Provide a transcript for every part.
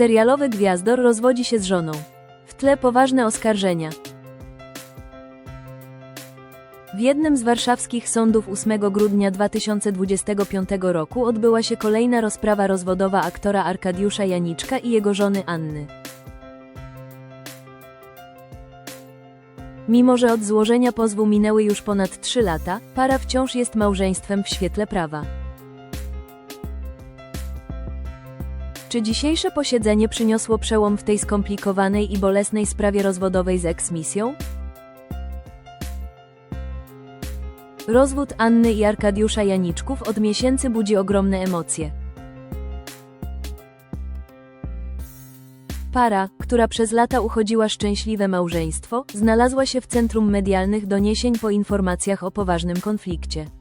Serialowy gwiazdor rozwodzi się z żoną. W tle poważne oskarżenia. W jednym z warszawskich sądów 8 grudnia 2025 roku odbyła się kolejna rozprawa rozwodowa aktora Arkadiusza Janiczka i jego żony Anny. Mimo, że od złożenia pozwu minęły już ponad 3 lata, para wciąż jest małżeństwem w świetle prawa. Czy dzisiejsze posiedzenie przyniosło przełom w tej skomplikowanej i bolesnej sprawie rozwodowej z eksmisją? Rozwód Anny i Arkadiusza Janiczków od miesięcy budzi ogromne emocje. Para, która przez lata uchodziła szczęśliwe małżeństwo, znalazła się w centrum medialnych doniesień po informacjach o poważnym konflikcie.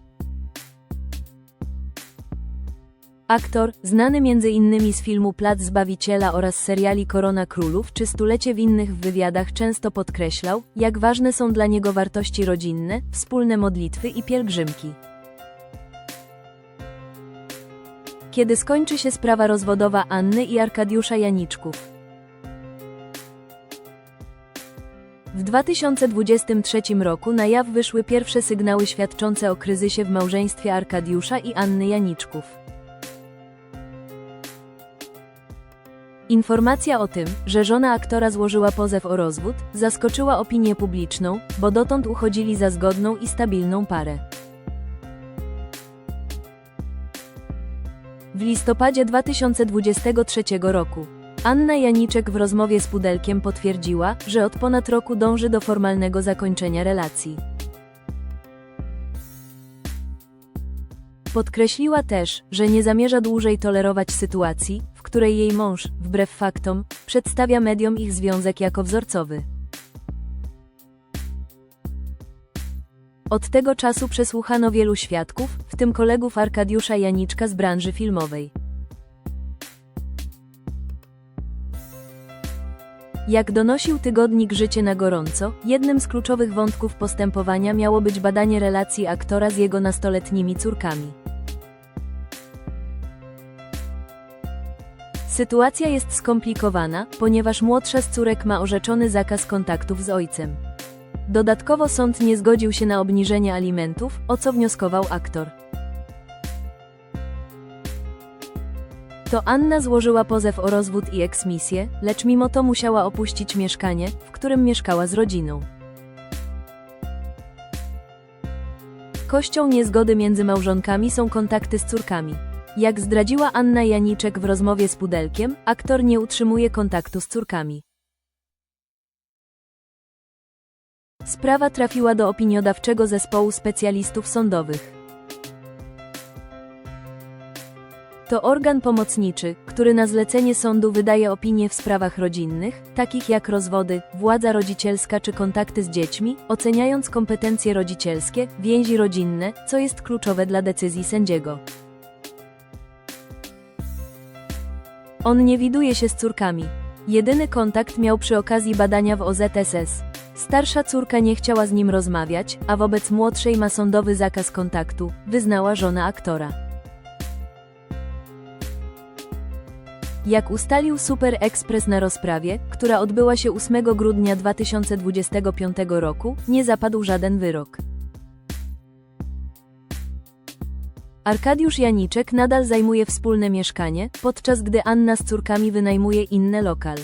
Aktor, znany m.in. z filmu Plac Zbawiciela oraz seriali Korona Królów czy Stulecie w innych wywiadach często podkreślał, jak ważne są dla niego wartości rodzinne, wspólne modlitwy i pielgrzymki. Kiedy skończy się sprawa rozwodowa Anny i Arkadiusza Janiczków? W 2023 roku na jaw wyszły pierwsze sygnały świadczące o kryzysie w małżeństwie Arkadiusza i Anny Janiczków. Informacja o tym, że żona aktora złożyła pozew o rozwód, zaskoczyła opinię publiczną, bo dotąd uchodzili za zgodną i stabilną parę. W listopadzie 2023 roku Anna Janiczek w rozmowie z Pudelkiem potwierdziła, że od ponad roku dąży do formalnego zakończenia relacji. Podkreśliła też, że nie zamierza dłużej tolerować sytuacji, której jej mąż, wbrew faktom, przedstawia mediom ich związek jako wzorcowy. Od tego czasu przesłuchano wielu świadków, w tym kolegów Arkadiusza Janiczka z branży filmowej. Jak donosił tygodnik Życie na gorąco, jednym z kluczowych wątków postępowania miało być badanie relacji aktora z jego nastoletnimi córkami. Sytuacja jest skomplikowana, ponieważ młodsza z córek ma orzeczony zakaz kontaktów z ojcem. Dodatkowo sąd nie zgodził się na obniżenie alimentów, o co wnioskował aktor. To Anna złożyła pozew o rozwód i eksmisję, lecz mimo to musiała opuścić mieszkanie, w którym mieszkała z rodziną. Kością niezgody między małżonkami są kontakty z córkami. Jak zdradziła Anna Janiczek w rozmowie z Pudelkiem, aktor nie utrzymuje kontaktu z córkami. Sprawa trafiła do opiniodawczego zespołu specjalistów sądowych. To organ pomocniczy, który na zlecenie sądu wydaje opinie w sprawach rodzinnych, takich jak rozwody, władza rodzicielska czy kontakty z dziećmi, oceniając kompetencje rodzicielskie, więzi rodzinne, co jest kluczowe dla decyzji sędziego. On nie widuje się z córkami. Jedyny kontakt miał przy okazji badania w OZSS. Starsza córka nie chciała z nim rozmawiać, a wobec młodszej ma sądowy zakaz kontaktu, wyznała żona aktora. Jak ustalił Super Express na rozprawie, która odbyła się 8 grudnia 2025 roku, nie zapadł żaden wyrok. Arkadiusz Janiczek nadal zajmuje wspólne mieszkanie, podczas gdy Anna z córkami wynajmuje inny lokal.